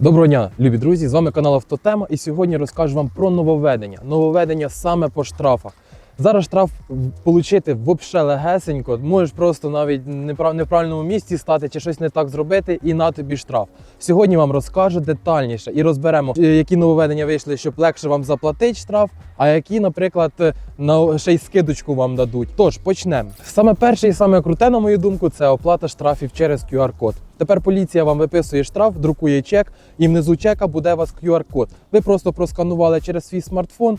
Доброго дня, любі друзі! З вами канал Автотема, і сьогодні розкажу вам про нововведення. Нововведення саме по штрафах. Зараз штраф отримати взагалі легесенько. Можеш просто навіть не в правильному місці стати чи щось не так зробити, і на тобі штраф. Сьогодні вам розкажу детальніше і розберемо, е, які нововведення вийшли, щоб легше вам заплатити штраф, а які, наприклад, е, на ще й скидочку вам дадуть. Тож почнемо. Саме перше і саме круте, на мою думку, це оплата штрафів через QR-код. Тепер поліція вам виписує штраф, друкує чек, і внизу чека буде у вас QR-код. Ви просто просканували через свій смартфон,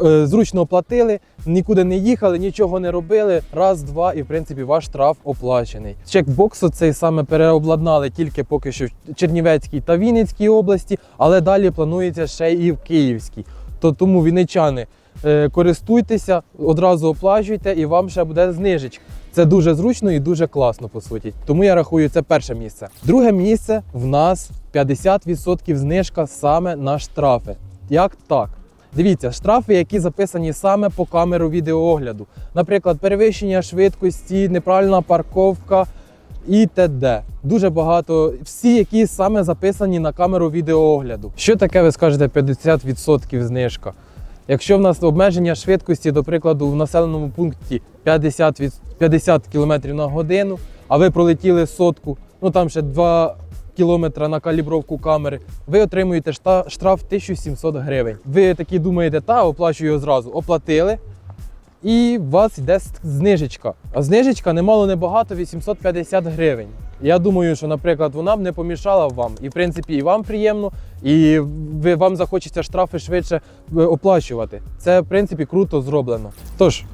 зручно оплатили, нікуди не їхали, нічого не робили. Раз, два, і в принципі ваш штраф оплачений. Чекбоксу цей саме переобладнали тільки поки що в Чернівецькій та Вінницькій області, але далі планується ще і в Київській. То тому вінничани е, користуйтеся, одразу оплачуйте, і вам ще буде знижечка. Це дуже зручно і дуже класно, по суті. Тому я рахую, це перше місце. Друге місце в нас 50% знижка саме на штрафи. Як так? Дивіться, штрафи, які записані саме по камеру відеоогляду. Наприклад, перевищення швидкості, неправильна парковка і т.д. Дуже багато, всі, які саме записані на камеру відеоогляду. Що таке, ви скажете, 50% знижка? Якщо в нас обмеження швидкості, до прикладу, в населеному пункті 50, від, 50 км на годину, а ви пролетіли сотку, ну там ще 2 кілометра на калібровку камери, ви отримуєте штраф 1700 гривень. Ви такі думаєте, та оплачую його зразу. Оплатили, і у вас йде знижечка. А знижечка немало небагато 850 гривень. Я думаю, що, наприклад, вона б не помішала вам. І в принципі, і вам приємно, і ви, вам захочеться штрафи швидше е, оплачувати. Це, в принципі, круто зроблено. Тож,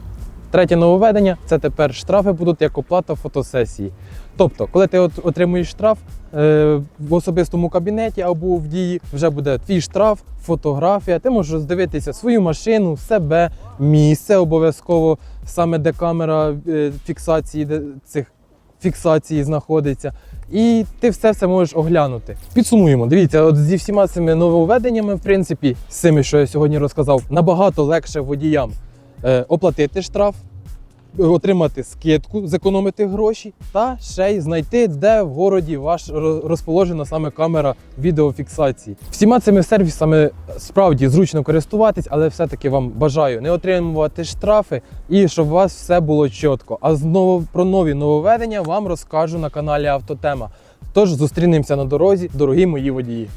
третє нововведення це тепер штрафи будуть як оплата фотосесії. Тобто, коли ти отримуєш штраф е, в особистому кабінеті або в дії, вже буде твій штраф, фотографія. Ти можеш роздивитися свою машину, себе, місце обов'язково, саме де камера е, фіксації де цих фіксації знаходиться. І ти все це можеш оглянути. Підсумуємо. Дивіться, от зі всіма цими нововведеннями, в принципі, з цими, що я сьогодні розказав, набагато легше водіям оплатити штраф, е, отримати скидку, зекономити гроші, та ще й знайти, де в городі ваш розположена саме камера відеофіксації. Всіма цими сервісами справді зручно користуватись, але все-таки вам бажаю не отримувати штрафи і щоб у вас все було чітко. А знову про нові нововведення вам розкажу на каналі Автотема. Тож зустрінемося на дорозі, дорогі мої водії.